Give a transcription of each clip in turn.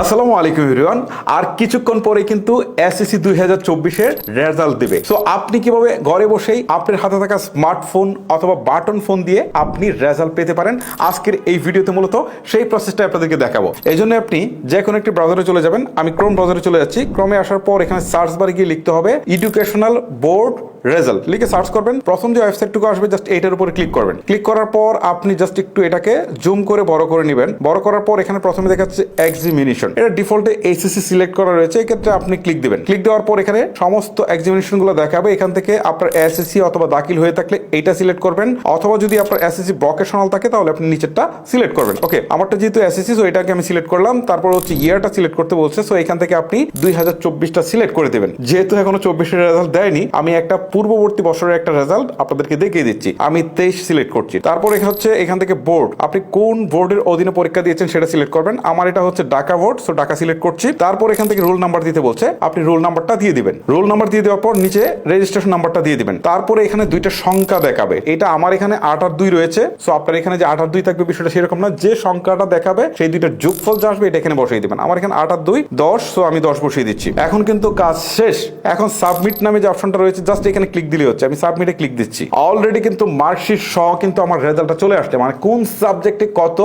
আসসালামু আলাইকুম এভরিওয়ান আর কিছুক্ষণ পরে কিন্তু এসএসসি দুই হাজার চব্বিশের রেজাল্ট দেবে। সো আপনি কীভাবে ঘরে বসেই আপনার হাতে থাকা স্মার্টফোন অথবা বাটন ফোন দিয়ে আপনি রেজাল্ট পেতে পারেন? আজকের এই ভিডিওতে মূলত সেই প্রসেসটা আপনাদেরকে দেখাবো। এই জন্য আপনি যে কোনো একটি ব্রাউজারে চলে যাবেন। আমি ক্রোম ব্রাউজারে চলে যাচ্ছি। ক্রমে আসার পর এখানে সার্চ বারে গিয়ে লিখতে হবে এডুকেশনাল বোর্ড রেজাল্ট লিখে সার্চ করবেন। প্রথম যে ওয়েবসাইটটুকু আসবে জাস্ট এইটার উপরে ক্লিক করবেন। ক্লিক করার পর আপনি জাস্ট একটু এটাকে জুম করে বড় করে নেবেন। বড় করার পর এখানে প্রথমে দেখাচ্ছে এক্সিমিনেশন এটা ডিফল্টে এইচএসসি সিলেক্ট করা রয়েছে, এক্ষেত্রে আপনি ক্লিক দিবেন। ক্লিক দেওয়ার পর এখানে সমস্ত এক্সিমিনেশনগুলো দেখাবে। এখান থেকে আপনার এসএসসি অথবা দাখিল হয়ে থাকলে এইটা সিলেক্ট করবেন। অথবা যদি আপনার এসএসসি ভকেশনাল থাকে, তাহলে আপনি নিচেরটা সিলেক্ট করবেন। ওকে আমারটা যেহেতু এসএসসি সো এটাকে আমি সিলেক্ট করলাম। তারপর হচ্ছে ইয়ারটা সিলেক্ট করতে বলছে সো এখান থেকে আপনি দুই হাজার চব্বিশটা সিলেক্ট করে দেবেন। যেহেতু এখনও চব্বিশের রেজাল্ট দেয়নি, আমি একটা পূর্ববর্তী বছরের একটা রেজাল্ট আপনাদেরকে দেখিয়ে দিচ্ছি। আমি তেইশ সিলেক্ট করছি। তারপর হচ্ছে এখান থেকে বোর্ড আপনি কোন বোর্ডের অধীনে পরীক্ষা দিয়েছেন সেটা সিলেক্ট করবেন। আমার এটা হচ্ছে Dhaka board so Dhaka select করছি। তারপর এখান থেকে রোল নাম্বার দিতে বলছে। আপনি রোল নাম্বারটা দিয়ে দিবেন। রোল নাম্বার দিয়ে দেওয়ার পর নিচে রেজিস্ট্রেশন নাম্বারটা দিয়ে দিবেন। তারপরে এখানে দুইটা সংখ্যা দেখাবে। এটা আমার এখানে আট আর দুই রয়েছে। সো আপনার এখানে যে আট আর দুই থাকবে, বিষয়টা সেরকম না। যে সংখ্যাটা দেখাবে, সেই দুইটার যোগফল যা আসবে, এটা এখানে বসিয়ে দিবেন। আমার এখানে আট আর দুই, দশ সো আমি দশ বসিয়ে দিচ্ছি। এখন কিন্তু কাজ শেষ। এখন সাবমিট নামে যে অপশনটা রয়েছে জাস্ট এখানে ক্লিক দিলে হচ্ছে। আমি সাবমিটে ক্লিক দিচ্ছি। অলরেডি কিন্তু মার্কশিট সহ কিন্তু আমার রেজাল্টটা চলে আসছে। মানে কোন সাবজেক্টে কত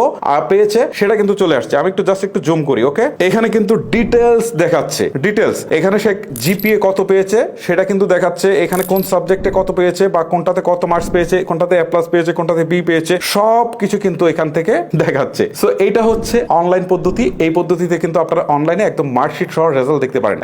পেয়েছে, সেটা কিন্তু চলে আসছে। আমি একটু জাস্ট একটু জুম করি ওকে? এখানে কিন্তু ডিটেলস দেখাচ্ছে। ডিটেলস এখানে সে জিপিএ কত পেয়েছে, সেটা কিন্তু দেখাচ্ছে। এখানে কোন সাবজেক্টে কত পেয়েছে, বা কোনটাতে কত মার্কস পেয়েছে, কোনটাতে এ প্লাস পেয়েছে, কোনটাতে বি পেয়েছে সব কিছু কিন্তু এখান থেকে দেখাচ্ছে। সো এইটা হচ্ছে অনলাইন পদ্ধতি। এই পদ্ধতিতে কিন্তু আপনারা অনলাইনে একদম মার্কশিট সহ রেজাল্ট দেখতে পারেন।